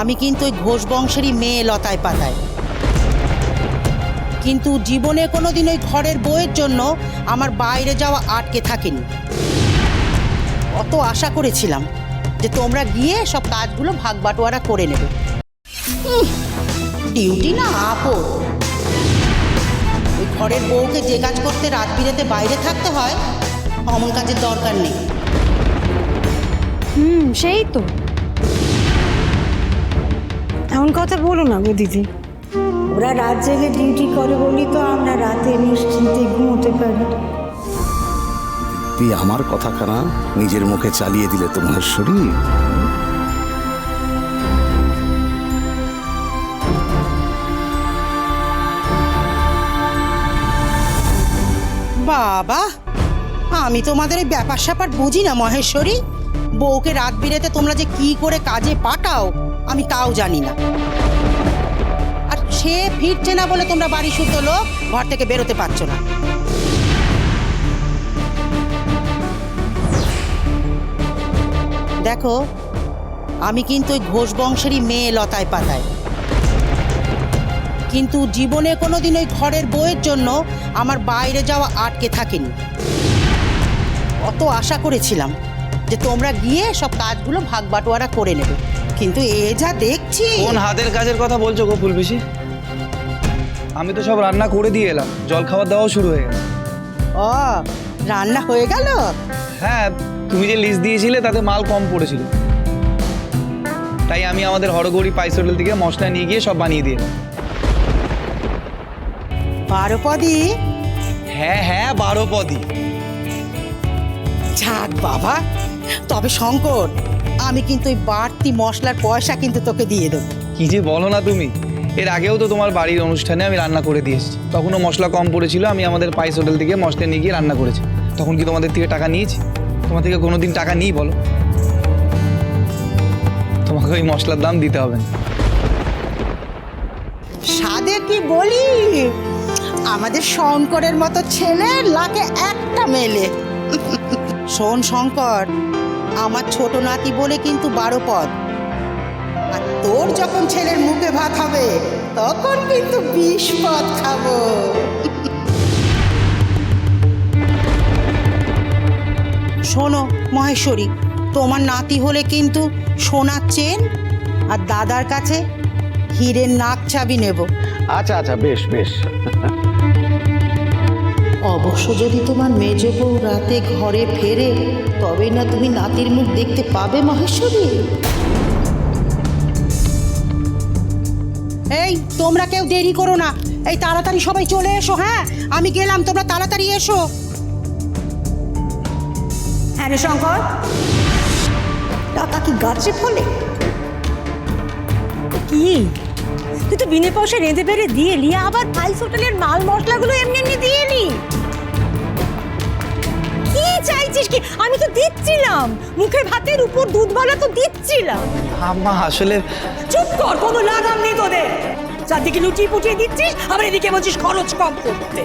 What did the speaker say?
আমি কিন্তু ওই ঘোষ বংশেরই মেয়ে লতায় পাতায়। কিন্তু জীবনে কোনোদিন ওই ঘরের বউয়ের জন্য আমার বাইরে যাওয়া আটকে থাকেনি। অত আশা করেছিলাম যে তোমরা গিয়ে সব কাজগুলো ভাগ বাটোয়ারা করে নেবে। ডিউটি না আপো ওই ঘরের বউকে যে কাজ করতে রাত বিরেতে বাইরে থাকতে হয়, অমন কাজের দরকার নেই। হুম, সেই তো। এমন কথা বলো না গো দিদি। ওরা রাত জেগে ডিউটি করে বলি তো আমরা রাতে নিশ্চিন্তে ঘুমোতে পারি। তুই আমার কথা খানা নিজের মুখে চালিয়ে দিলে তোমার শরীর বাবা আমি তোমাদের এই ব্যাপার স্যাপার বুঝি না মহেশ্বরী? বউকে রাত বিরেতে তোমরা যে কি করে কাজে পাঠাও? আমি তাও জানি না। আর সে ফিরছে না বলে তোমরা বাড়ি শুদ্ধ লোক, ঘর থেকে বেরোতে পারছ না। দেখো, আমি কিন্তু ওই ঘোষ বংশেরই মেয়ে লতায় পাতায়। কিন্তু জীবনে কোনোদিন ওই ঘরের বইয়ের জন্য আমার বাইরে যাওয়া আটকে থাকেনি। অত আশা করেছিলাম যে তোমরা গিয়ে সব কাজগুলো ভাগ বাটোয়ারা করে নেবে। কিন্তু এ যা দেখছি। কোন হাতের কাজের কথা বলছো গো ফুলবেশি আমি তো সব রান্না করে দিয়ে এলাম। জল খাবার দেওয়াও শুরু হয়ে গেল। ও রান্না হয়ে গেল? হ্যাঁ তুমি যে লিস্ট দিয়েছিলে তাতে মাল কম পড়েছিল। তাই আমি আমাদের হরগড়ি পাইস হোটেল থেকে মশলা নিয়ে গিয়ে সব বানিয়ে দিয়ে। বারো পদি? হ্যাঁ হ্যাঁ বারো পদই যাক বাবা তবে শঙ্কর আমি কিন্তু ওই বাড়তি মশলার পয়সা কিন্তু তোকে দিয়ে দেবো। কি যে বলো না তুমি? এর আগেও তো তোমার বাড়ির অনুষ্ঠানে আমি রান্না করে দিয়ে এসেছি। তখনও মশলা কম পড়েছিল আমি আমাদের পাইস হোটেল থেকে মশলা নিয়ে গিয়ে রান্না করেছি। তখন কি তোমাদের থেকে টাকা নিয়েছি? তোমার থেকে কোনো দিন টাকা নিই বলো। তোমাকে ওই মশলার দাম দিতে হবে না। সাদে কি বলি? আমাদের শঙ্করের মতো ছেলে লাকে একটা মেলে। শোন শঙ্কর আমার ছোট নাতি বলে কিন্তু বারো পদ। আর তোর যখন ছেলের মুখে ভাত হবে, তখন কিন্তু বিষ পদ খাব। শোনো, মহেশ্বরী, তোমার নাতি হলে কিন্তু সোনার চেন আর দাদার কাছে হীরের নাক চাবি নেব। আচ্ছা আচ্ছা বেশ বেশ। অবশ্য যদি তোমার মেজ বউ রাতে ঘরে ফেরে তবে না তুমি নাতির মুখ দেখতে পাবে মহেশ্বরী। এই তোমরা কেউ দেরি করো না। এই তাড়াতাড়ি সবাই চলে এসো হ্যাঁ? আমি গেলাম তোমরা তাড়াতাড়ি এসো। হ্যাঁ রে শঙ্কর। টাকা কি গাছে ফলে? কি? তুই তো বিনে পয়সা রেঁধে বেড়ে দিয়ে এলি আবার ফাইলস হোটেলের মাল মশলাগুলো এমনি এমনি দিয়ে এলি। কি চাইছিস কি? আমি তো দিচ্ছিলাম। মুখে ভাতের উপর দুধ বলা তো দিচ্ছিলাম। আম্মা আসলে চুপ কর কোনো লাগাম নেই তোদের। চারদিকে লুটিয়ে পুটিয়ে দিচ্ছিস আবার এদিকে বলছিস খরচ কম করতে।